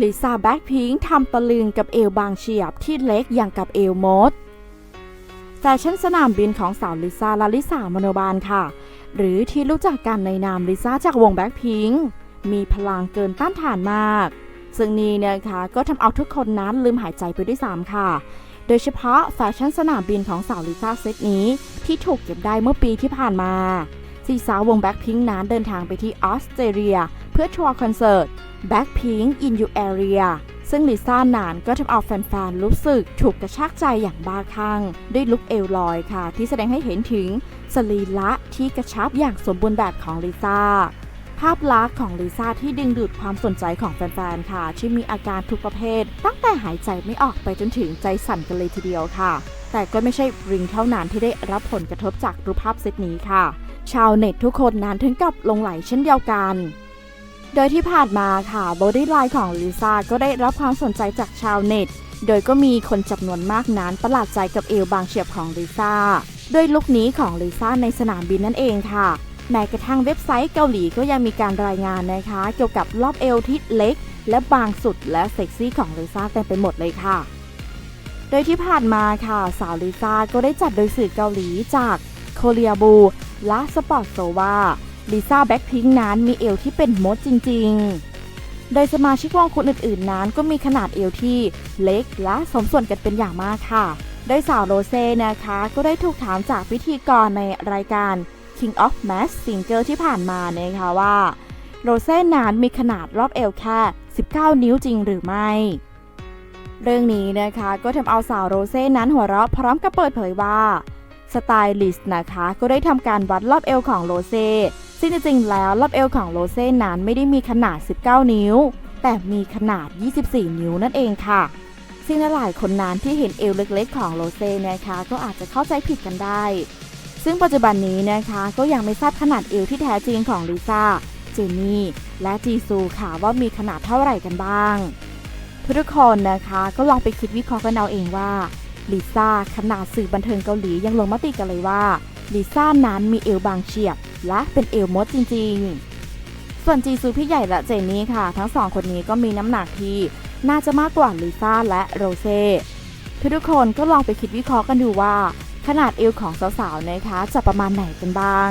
ลิซ่าแบ็คพิงค์ทำตะลึงกับเอวบางเฉียบที่เล็กอย่างกับเอวมดแฟชั่นสนามบินของสาวลิซ่าลาลิสามโนบาลค่ะ หรือที่รู้จักกันในนามลิซ่าจากวงแบ็คพิงค์มีพลังเกินต้านทานมาก ซึ่งนี่เนยนะคะก็ทำเอาทุกคนนั้นลืมหายใจไปด้วยซ้ำค่ะ โดยเฉพาะแฟชั่นสนามบินของสาวลิซ่าเซตนี้ ที่ถูกเก็บได้เมื่อปีที่ผ่านมาสี่สาววงแบ็คพิงค์นั้นเดินทางไปที่ออสเตรเลีย เพื่อทัวร์คอนเสิร์ต Blackpink in You Area ซึ่งลิซ่านานก็ทำเอาแฟนๆ รู้สึกถูกกระชากใจอย่างบ้าคลั่งด้วยลุคเอลลอยค่ะ ที่แสดงให้เห็นถึงสรีระที่กระชับอย่างสมบูรณ์แบบของลิซ่าภาพลักษณ์ของลิซ่าที่ดึงดูดความสนใจของแฟนๆ ค่ะ ที่มีอาการทุกประเภท ตั้งแต่หายใจไม่ออกไปจนถึงใจสั่นกันเลยทีเดียวค่ะ แต่ก็ไม่ใช่ริงเท่านั้นที่ได้รับผลกระทบจากรูปภาพเซตนี้ค่ะ ชาวเน็ตทุกคนนั้นถึงกับลงไหลเช่นเดียวกัน โดยที่ผ่านมาค่ะบอดี้ไลน์ของลิซ่าก็ได้รับความสนใจจากชาวเน็ต โดยก็มีคนจำนวนมากนั้นประหลาดใจกับเอวบางเฉียบของลิซ่าด้วยลุคนี้ของลิซ่าในสนามบินนั่นเองค่ะแม้กระทั่งเว็บไซต์เกาหลีก็ยังมีการรายงานนะคะ เกี่ยวกับรอบเอวที่เล็ก และบางสุดและเซ็กซี่ของลิซ่าเต็มไปหมดเลยค่ะ โดยที่ผ่านมาค่ะ สาวลิซ่าก็ได้จัดโดยสื่อเกาหลีจากโคเรียบูและสปอร์ตโซวา ลิซ่าแบ็คพิงค์นั้นมีเอวที่เป็นมดจริงๆ โดยสมาชิกวงคนอื่นๆ นั้นก็มีขนาดเอวที่เล็กและสมส่วนกันเป็นอย่างมากค่ะ โดยสาวโรเซ่นะคะ ก็ได้ถูกถามจากพิธีกรในรายการ King of Mass Singer ที่ผ่านมานะคะว่าโรเซ่นั้นมีขนาดรอบเอวแค่ 19 นิ้วจริงหรือไม่ เรื่องนี้นะคะก็ทำเอาสาวโรเซ่นั้นหัวเราะพร้อมกับเปิดเผยว่า สไตลิสต์นะคะก็ได้ทำการวัดรอบเอวของโรเซ่ ซึ่งจริงๆแล้วรอบเอวของโรเซ่นั้นไม่ได้มีขนาด 19 นิ้ว แต่มีขนาด 24 นิ้วนั่นเองค่ะซึ่งหลายคนนั้นที่เห็นเอวเล็กๆ ของโรเซ่นะคะ ก็อาจจะเข้าใจผิดกันได้ ซึ่งปัจจุบันนี้นะคะก็ยังไม่ทราบขนาดเอวที่แท้จริงของลิซ่าเจนนี่และจีซูค่ะว่ามีขนาดเท่าไหร่กันบ้าง ทุกคนนะคะก็ลองไปคิดวิเคราะห์กันเอาเองว่าลิซ่าขนาดสื่อบันเทิงเกาหลียังลงมติกันเลยว่าลิซ่านั้นมีเอวบางเฉียบ และเป็นเอวมดจริงๆ ส่วนจีซูพี่ใหญ่และเจนนี่ค่ะ ทั้งสองคนนี้ก็มีน้ำหนักที่น่าจะมากกว่าลิซ่าและโรเซ่ทุกคนก็ลองไปคิดวิเคราะห์กันดูว่า ขนาดเอวของสาวๆนะคะจะประมาณไหนกันบ้าง